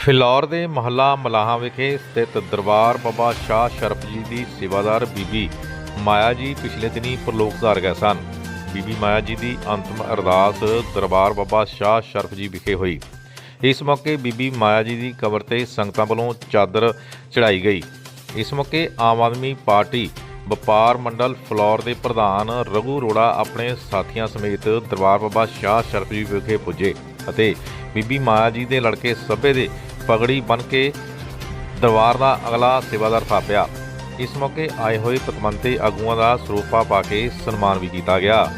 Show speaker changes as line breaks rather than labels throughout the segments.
ਫਿਲੌਰ ਦੇ ਮਹੱਲਾ ਮਲਾਹਾਂ ਵਿਖੇ ਸਥਿਤ ਦਰਬਾਰ ਬਾਬਾ ਸ਼ਾਹ ਸ਼ਰਫ ਜੀ ਦੀ ਸੇਵਾਦਾਰ ਬੀਬੀ ਮਾਇਆ ਜੀ ਪਿਛਲੇ ਦਿਨੀ ਪ੍ਰਲੋਕਧਾਰ ਗਏ ਸਨ। ਬੀਬੀ ਮਾਇਆ ਜੀ ਦੀ ਅੰਤਮ ਅਰਦਾਸ ਦਰਬਾਰ ਬਾਬਾ ਸ਼ਾਹ ਸ਼ਰਫ ਜੀ ਵਿਖੇ ਹੋਈ। ਇਸ ਮੌਕੇ ਬੀਬੀ ਮਾਇਆ ਜੀ ਦੀ ਕਬਰ ਤੇ ਸੰਗਤਾਂ ਵੱਲੋਂ ਚਾਦਰ ਚੜਾਈ ਗਈ। ਇਸ ਮੌਕੇ ਆਮ ਆਦਮੀ ਪਾਰਟੀ ਵਪਾਰ ਮੰਡਲ ਫਲੌਰ ਦੇ ਪ੍ਰਧਾਨ ਰਘੂ ਅਰੋੜਾ ਆਪਣੇ ਸਾਥੀਆਂ ਸਮੇਤ ਦਰਬਾਰ ਬਾਬਾ ਸ਼ਾਹ ਸ਼ਰਫ ਜੀ ਵਿਖੇ ਪੁੱਜੇ ਅਤੇ ਬੀਬੀ ਮਾਇਆ ਜੀ ਦੇ ਲੜਕੇ ਸੱਭੇ ਦੇ ਪਗੜੀ ਬਨ ਕੇ ਦਰਬਾਰ ਦਾ ਅਗਲਾ ਸੇਵਾਦਾਰ ਥਾਪਿਆ। ਇਸ ਮੌਕੇ ਆਏ ਹੋਏ ਪਤਵੰਤੇ ਆਗੂਆਂ ਦਾ ਸਰੂਪਾ ਪਾ ਕੇ ਸਨਮਾਨ ਵੀ ਕੀਤਾ ਗਿਆ।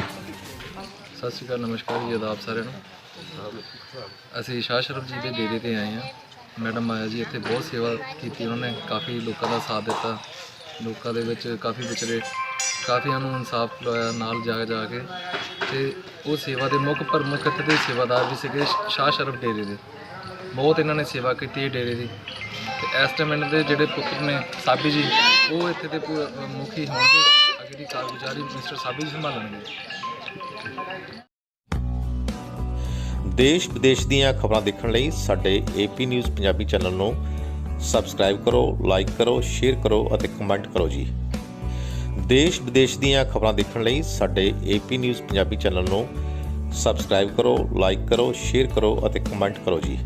ਸਤਿ ਸ਼੍ਰੀ ਅਕਾਲ, ਨਮਸਕਾਰ ਜੀ, ਆਦਾਬ ਸਾਰਿਆਂ ਨੂੰ। ਅਸੀਂ ਸ਼ਾਹ ਸ਼ਰਫ ਜੀ ਦੇ ਡੇਰੇ ਤੇ ਆਏ ਹਾਂ। ਮੈਡਮ ਆਇਆ ਜੀ, ਇੱਥੇ ਬਹੁਤ ਸੇਵਾ ਕੀਤੀ ਉਹਨਾਂ ਨੇ। ਕਾਫੀ ਲੋਕਾਂ ਦਾ ਸਾਥ ਦਿੱਤਾ। ਲੋਕਾਂ ਦੇ ਵਿੱਚ ਕਾਫੀ ਵਿਚਰੇ ਕਾਫੀਆਂ ਨੂੰ ਇਨਸਾਫ ਦਿਵਾਇਆ, ਨਾਲ ਜਾ ਜਾ ਕੇ। ਤੇ ਉਹ ਸੇਵਾ ਦੇ ਮੁੱਖ ਪ੍ਰਮੁੱਖ ਇੱਥੇ ਦੇ ਸੇਵਾਦਾਰ ਵੀ ਸੀਗੇ ਸ਼ਾਹ ਸ਼ਰਫ ਡੇਰੇ ਦੇ। ਬਹੁਤ ਇਹਨਾਂ ਨੇ ਸੇਵਾ ਕੀਤੀ ਹੈ ਡੇਰੇ ਦੀ। ਤੇ ਇਸ ਟਾਈਮ ਇਹਨਾਂ ਦੇ ਜਿਹੜੇ ਪੁੱਤਰ ਨੇ, ਸਾਬੀ ਜੀ, ਉਹ ਇੱਥੇ ਦੇ ਮੁਖੀ ਹੋਣਗੇ। ਅੱਗੇ ਕਾਰਗੁਜ਼ਾਰੀ ਮਿਸਟਰ ਸਾਬੀ ਜੀ ਸੰਭਾਲਣਗੇ
ਦੇਸ਼ ਵਿਦੇਸ਼ ਦੀਆਂ ਖਬਰਾਂ ਦੇਖਣ ਲਈ ਸਾਡੇ ਏਪੀ ਨਿਊਜ਼ ਪੰਜਾਬੀ ਚੈਨਲ ਨੂੰ ਸਬਸਕ੍ਰਾਈਬ ਕਰੋ, ਲਾਈਕ ਕਰੋ, ਸ਼ੇਅਰ ਕਰੋ ਅਤੇ ਕਮੈਂਟ ਕਰੋ ਜੀ। ਦੇਸ਼ ਵਿਦੇਸ਼ ਦੀਆਂ ਖਬਰਾਂ ਦੇਖਣ ਲਈ ਸਾਡੇ ਏਪੀ ਨਿਊਜ਼ ਪੰਜਾਬੀ ਚੈਨਲ ਨੂੰ ਸਬਸਕ੍ਰਾਈਬ ਕਰੋ, ਲਾਈਕ ਕਰੋ, ਸ਼ੇਅਰ ਕਰੋ ਅਤੇ ਕਮੈਂਟ ਕਰੋ ਜੀ।